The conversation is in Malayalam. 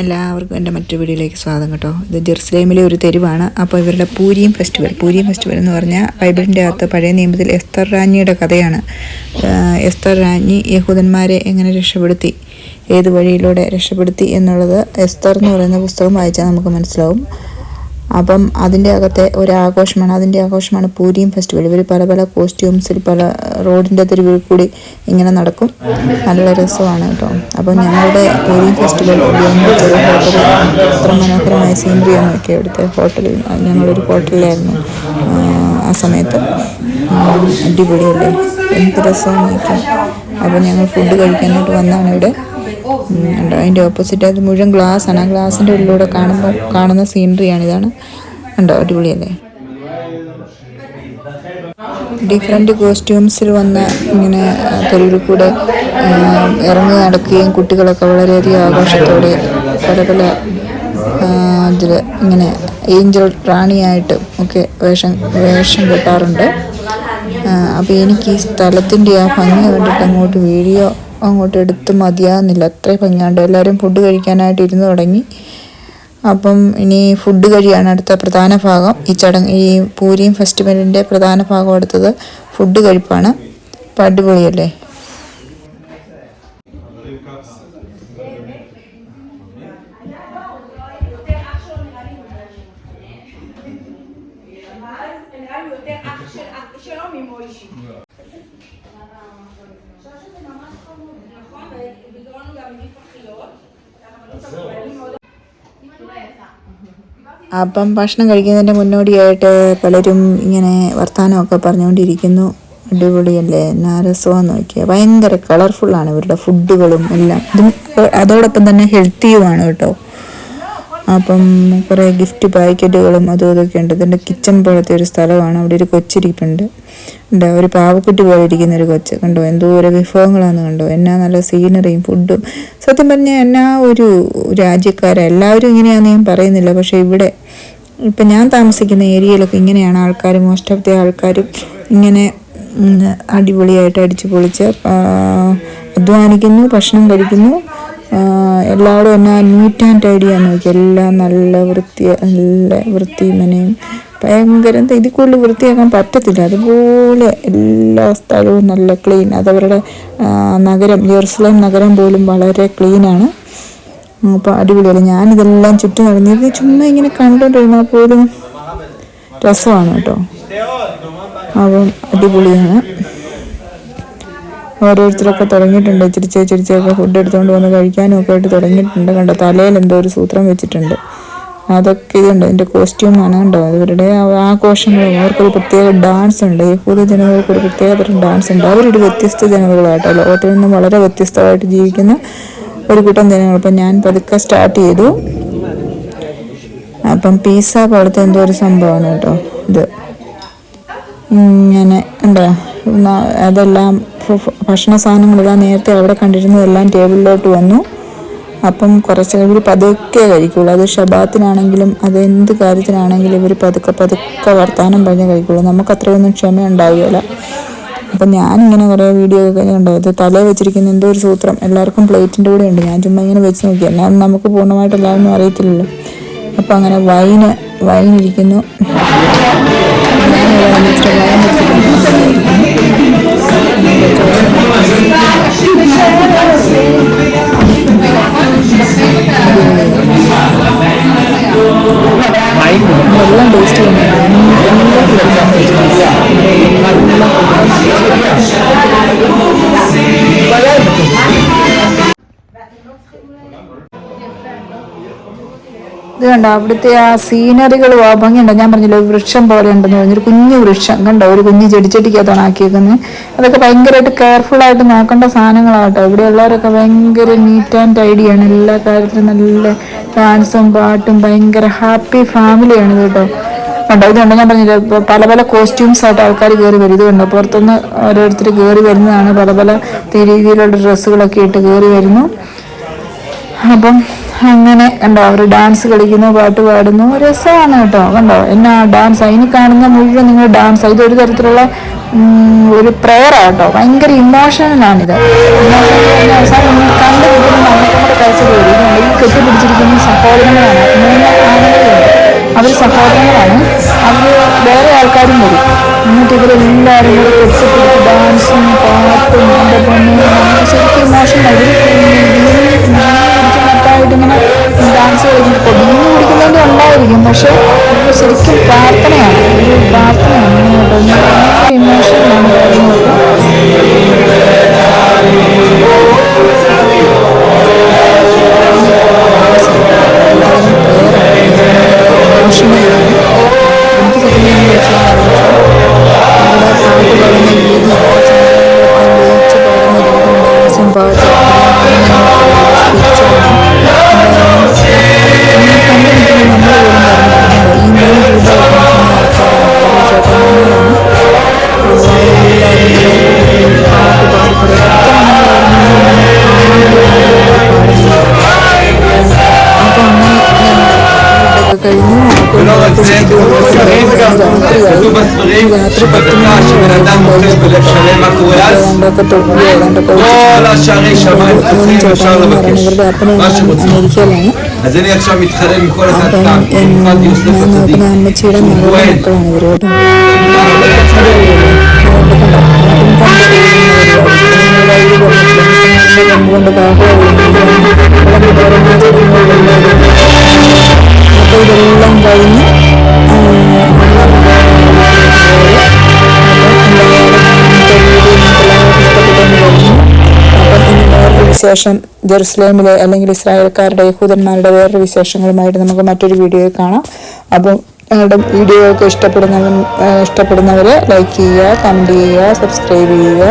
എല്ലാവർക്കും എന്റെ മറ്റൊരു വീഡിയോയിലേക്ക് സ്വാഗതം കേട്ടോ. ഇത് ജെറുസലേമിലെ ഒരു തെരുവാണ്. അപ്പോൾ ഇവരുടെ പൂരിയും ഫെസ്റ്റിവൽ. പൂരിയും ഫെസ്റ്റിവൽ എന്ന് പറഞ്ഞാൽ ബൈബിളിന്റെ അകത്ത് പഴയ നിയമത്തിൽ എസ്തർ റാഞ്ഞിയുടെ കഥയാണ്. എസ്തർ റാഞ്ഞി യഹൂദന്മാരെ എങ്ങനെ രക്ഷപ്പെടുത്തി ഏത് വഴിയിലൂടെ രക്ഷപ്പെടുത്തി എന്നുള്ളത് എസ്തർ എന്ന് പറയുന്ന പുസ്തകം വായിച്ചാൽ നമുക്ക് മനസ്സിലാവും. അപ്പം അതിന്റെ അകത്തെ ഒരാഘോഷമാണ് അതിന്റെ ആഘോഷമാണ് പൂരിയും ഫെസ്റ്റിവൽ ഇവർ പല പല കോസ്റ്റ്യൂംസിൽ പല റോഡിന്റെ തെരുവിൽ കൂടി ഇങ്ങനെ നടക്കും. നല്ല രസമാണ് കേട്ടോ. അപ്പം ഞങ്ങളുടെ പൂരിയും ഫെസ്റ്റിവൽ ഹോട്ടലിൽ അത്ര മനോഹരമായ സീനറിയാണ് ഒക്കെ അവിടുത്തെ ഹോട്ടലിൽ ഞങ്ങളൊരു ഹോട്ടലിലായിരുന്നു ആ സമയത്ത്. അടിപൊളിയല്ലേ? എന്ത് രസമാണ് നോക്കി അപ്പം ഞങ്ങൾ ഫുഡ് കഴിക്കാനായിട്ട് വന്നാണ് ഇവിടെ. അതിന്റെ ഓപ്പോസിറ്റ് അത് മുഴുവൻ ഗ്ലാസ് ആണ്. ആ ഗ്ലാസിന്റെ ഉള്ളിലൂടെ കാണുമ്പോൾ കാണുന്ന സീനറിയാണ് ഇതാണ്. കണ്ടോ? അടിപൊളിയല്ലേ? ഡിഫറെന്റ് കോസ്റ്റ്യൂംസിൽ വന്ന ഇങ്ങനെ തെരുവിൽ കൂടെ ഇറങ്ങി നടക്കുകയും കുട്ടികളൊക്കെ വളരെയധികം ആഘോഷത്തോടെ പല പല ഇതിൽ ഇങ്ങനെ ഏഞ്ചൽ റാണിയായിട്ടും ഒക്കെ വേഷം വേഷം കെട്ടാറുണ്ട്. അപ്പോൾ എനിക്ക് ഈ സ്ഥലത്തിന്റെ ആ ഭംഗി കണ്ടിട്ട് അങ്ങോട്ട് വീഡിയോ അങ്ങോട്ട് എടുത്ത് മതിയാകുന്നില്ല അത്രയും ഭംഗിയാണ്ട് എല്ലാവരും ഫുഡ് കഴിക്കാനായിട്ട് ഇരുന്ന് തുടങ്ങി അപ്പം ഇനി ഫുഡ് കഴിയാണ് അടുത്ത പ്രധാന ഭാഗം ഈ ചടങ്ങ് ഈ പൂരിയും ഫെസ്റ്റിവലിന്റെ പ്രധാന ഭാഗം അടുത്തത് ഫുഡ് കഴിപ്പാണ് അടിപൊളിയല്ലേ അപ്പം ഭക്ഷണം കഴിക്കുന്നതിന്റെ മുന്നോടിയായിട്ട് പലരും ഇങ്ങനെ വർത്തമാനമൊക്കെ പറഞ്ഞുകൊണ്ടിരിക്കുന്നു. അടിപൊളിയല്ലേ? എന്നാ രസമെന്ന് നോക്കിയാൽ ഭയങ്കര കളർഫുള്ളാണ് ഇവരുടെ ഫുഡുകളും എല്ലാം. അതും അതോടൊപ്പം തന്നെ ഹെൽത്തിയുമാണ് കേട്ടോ. അപ്പം കുറേ ഗിഫ്റ്റ് പാക്കറ്റുകളും അതും ഇതൊക്കെ ഉണ്ട്. ഇതിന്റെ കിച്ചൺ പോലത്തെ ഒരു സ്ഥലമാണ്. അവിടെ ഒരു കൊച്ചിരിപ്പുണ്ട്. ഉണ്ട് ഒരു പാവക്കുട്ടി പോലെ ഇരിക്കുന്ന ഒരു കൊച്ച്. കണ്ടോ? എന്തോ ഒരു വിഭവങ്ങളാണ് കണ്ടോ? എന്നാ നല്ല സീനറിയും ഫുഡും സത്യം പറഞ്ഞാൽ എന്നാ ഒരു രാജ്യക്കാരെ. എല്ലാവരും ഇങ്ങനെയാണെന്ന് ഞാൻ പറയുന്നില്ല. പക്ഷേ ഇവിടെ ഇപ്പം ഞാൻ താമസിക്കുന്ന ഏരിയയിലൊക്കെ ഇങ്ങനെയാണ് ആൾക്കാർ മോസ്റ്റ് ഓഫ് ദി ആൾക്കാരും ഇങ്ങനെ അടിപൊളിയായിട്ട് അടിച്ചു പൊളിച്ച് അധ്വാനിക്കുന്നു ഭക്ഷണം കഴിക്കുന്നു. എല്ലാവരും എന്നാ നീറ്റ് ആൻഡ് ആണ് നോക്കി. എല്ലാം നല്ല വൃത്തി നല്ല വൃത്തി മനയും ഭയങ്കര ഇതിൽ കൂടുതൽ വൃത്തിയാക്കാൻ പറ്റത്തില്ല. അതുപോലെ എല്ലാ സ്ഥലവും നല്ല ക്ലീൻ അതവരുടെ നഗരം ജെറുസലേം നഗരം പോലും വളരെ ക്ലീനാണ് അപ്പോൾ അടിപൊളിയല്ല ഞാനിതെല്ലാം ചുറ്റും നടന്നിരുന്നു ചുമ്മാ ഇങ്ങനെ കണ്ടോണ്ടിരുന്നാൽ പോലും രസമാണ് കേട്ടോ. അപ്പം അടിപൊളിയാണ്. ഓരോരുത്തരൊക്കെ തുടങ്ങിയിട്ടുണ്ട്. ചിരിച്ച് ചിരിച്ചൊക്കെ ഫുഡ് എടുത്തുകൊണ്ട് വന്ന് കഴിക്കാനും ഒക്കെ ആയിട്ട് തുടങ്ങിയിട്ടുണ്ട്. കണ്ടോ? തലയിൽ എന്തോ ഒരു സൂത്രം വെച്ചിട്ടുണ്ട്. അതൊക്കെ ഇതുണ്ട്. ഇതിന്റെ കോസ്റ്റ്യൂമാണ് കണ്ടോ? അവരുടെ ആ- ആഘോഷങ്ങളും അവർക്കൊരു പ്രത്യേക ഡാൻസ് ഉണ്ട്. യഹൂദ ജനതകൾക്ക് ഒരു പ്രത്യേക തരം ഡാൻസ് ഉണ്ട്. അവരൊരു വ്യത്യസ്ത ജനതകളായിട്ടോ ലോകത്തിൽ നിന്നും വളരെ വ്യത്യസ്തമായിട്ട് ജീവിക്കുന്ന ഒരു കൂട്ടം ജനങ്ങൾ. അപ്പം ഞാൻ പതുക്കെ സ്റ്റാർട്ട് ചെയ്തു. അപ്പം പീസ പോലത്തെ എന്തോ ഒരു സംഭവമാണ് കേട്ടോ. ഇത്. ഇങ്ങനെ എന്താ അതെല്ലാം ഭക്ഷണ സാധനങ്ങളെല്ലാം നേരത്തെ അവിടെ കണ്ടിരുന്നതെല്ലാം ടേബിളിലോട്ട് വന്നു. അപ്പം കുറച്ച് ഇവർ പതുക്കെ കഴിക്കുള്ളൂ. അത് ഷബാത്തിനാണെങ്കിലും അത് എന്ത് കാര്യത്തിനാണെങ്കിലും ഇവർ പതുക്കെ പതുക്കെ വർത്താനം പറഞ്ഞ് കഴിക്കുള്ളൂ. നമുക്ക് അത്രയൊന്നും ക്ഷമ ഉണ്ടാവുകയില്ല അപ്പം ഞാനിങ്ങനെ കുറേ വീഡിയോ ഒക്കെ കണ്ടു. ഇത് തലേ വെച്ചിരിക്കുന്ന എന്തോ ഒരു സൂത്രം. എല്ലാവർക്കും പ്ലേറ്റിന്റെ കൂടെ ഉണ്ട്. ഞാൻ ചുമ്മാ ഇങ്ങനെ വെച്ച് നോക്കി ഞാൻ നമുക്ക് പൂർണമായിട്ട് എല്ലാവരും അറിയത്തില്ലല്ലോ. അപ്പം അങ്ങനെ വൈന് വൈനിരിക്കുന്നു. ഞാൻ വൈൻ എല്ലാം ടേസ്റ്റ് ചെയ്യുന്നുണ്ട് എല്ലാം ഇത് കണ്ടോ? അവിടുത്തെ ആ സീനറികൾ ഭംഗിയുണ്ടോ? ഞാൻ പറഞ്ഞില്ല ഒരു വൃക്ഷം പോലെ ഉണ്ടെന്ന് പറഞ്ഞൊരു കുഞ്ഞു വൃക്ഷം. കണ്ടോ? ഒരു കുഞ്ഞു ചെടിച്ചെടിക്കകത്താണ് ആക്കിയേക്കുന്നത് അതൊക്കെ ഭയങ്കരമായിട്ട് കെയർഫുൾ ആയിട്ട് നോക്കേണ്ട സാധനങ്ങളാട്ടോ. ഇവിടെ ഉള്ളവരൊക്കെ ഭയങ്കര നീറ്റ് ആൻഡ് ടൈഡിയാണ് എല്ലാ കാര്യത്തിലും നല്ല ഡാൻസും പാട്ടും ഭയങ്കര ഹാപ്പി ഫാമിലിയാണ് കേട്ടോ. കണ്ടോ? ഇത് കണ്ടോ? ഞാൻ പറഞ്ഞില്ല പല പല കോസ്റ്റ്യൂംസ് ആയിട്ട് ആൾക്കാർ കയറി വരും. ഇത് കണ്ടോ? പുറത്തുനിന്ന് ഓരോരുത്തർ കയറി വരുന്നതാണ്. പല പല രീതിയിലുള്ള ഡ്രസ്സുകളൊക്കെ ഇട്ട് കയറി വരുന്നു. അപ്പം അങ്ങനെ കണ്ടോ അവർ ഡാൻസ് കളിക്കുന്നു പാട്ട് പാടുന്നു. രസമാണ് കേട്ടോ കണ്ടോ? എന്നാ ഡാൻസ് അതിന് കാണുന്ന മുഴുവൻ നിങ്ങൾ ഡാൻസ് ഇത് ഒരു തരത്തിലുള്ള ഒരു പ്രെയറാണ് കേട്ടോ. ഭയങ്കര ഇമോഷണലാണിത് കെട്ടിപ്പിടിച്ചിരിക്കുന്ന സഹോദരങ്ങളാണ് മൂന്ന് അവർ സഹോദരങ്ങളാണ്. അവർ വേറെ ആൾക്കാരും വരും. എന്നിട്ട് ഇവരെല്ലാവരും കൂടെ കെട്ടിപ്പിടിച്ച് ഡാൻസും പാട്ടും എന്റെ പൊന്നു ശരിക്കും ഇമോഷണൽ കളിക്കുമ്പോൾ വീണ് കുടിക്കുന്നതിന്റെ ഉണ്ടായിരിക്കും. പക്ഷേ ശരിക്കും പ്രാർത്ഥനയാണ്. ഒരു പ്രാർത്ഥനയാണ് ഇമോഷണലാണ് കാര്യങ്ങളൊക്കെ ולא רק זה, בספרים כתוב בספרים שבדקה שבן אדם מוכיח בלב שלם מה קורה אז כל השערי שמיים פתוחים אפשר לבקש מה שרוצים അമേരിക്കയിലാണ് אז אני עכשיו מתחנן מכל אחד כאן, അപ്പം במיוחד יוסף הצדיק പിന്നെ അമ്മച്ചിയുടെ שהוא മകളുടെ כהן മക്കളാണ് ഇവര് കേട്ടോ കൊണ്ട് അപ്പോൾ ഇതെല്ലാം കഴിഞ്ഞ് വിശേഷം ജെറുസലേമിലെ അല്ലെങ്കിൽ ഇസ്രായേൽക്കാരുടെ യഹൂദന്മാരുടെ വേറൊരു വിശേഷങ്ങളുമായിട്ട് നമുക്ക് മറ്റൊരു വീഡിയോ കാണാം. അപ്പം ഞങ്ങളുടെ വീഡിയോകൾക്ക് ഇഷ്ടപ്പെടുന്ന ഇഷ്ടപ്പെടുന്നവരെ ലൈക്ക് ചെയ്യുക കമന്റ് ചെയ്യുക സബ്സ്ക്രൈബ് ചെയ്യുക.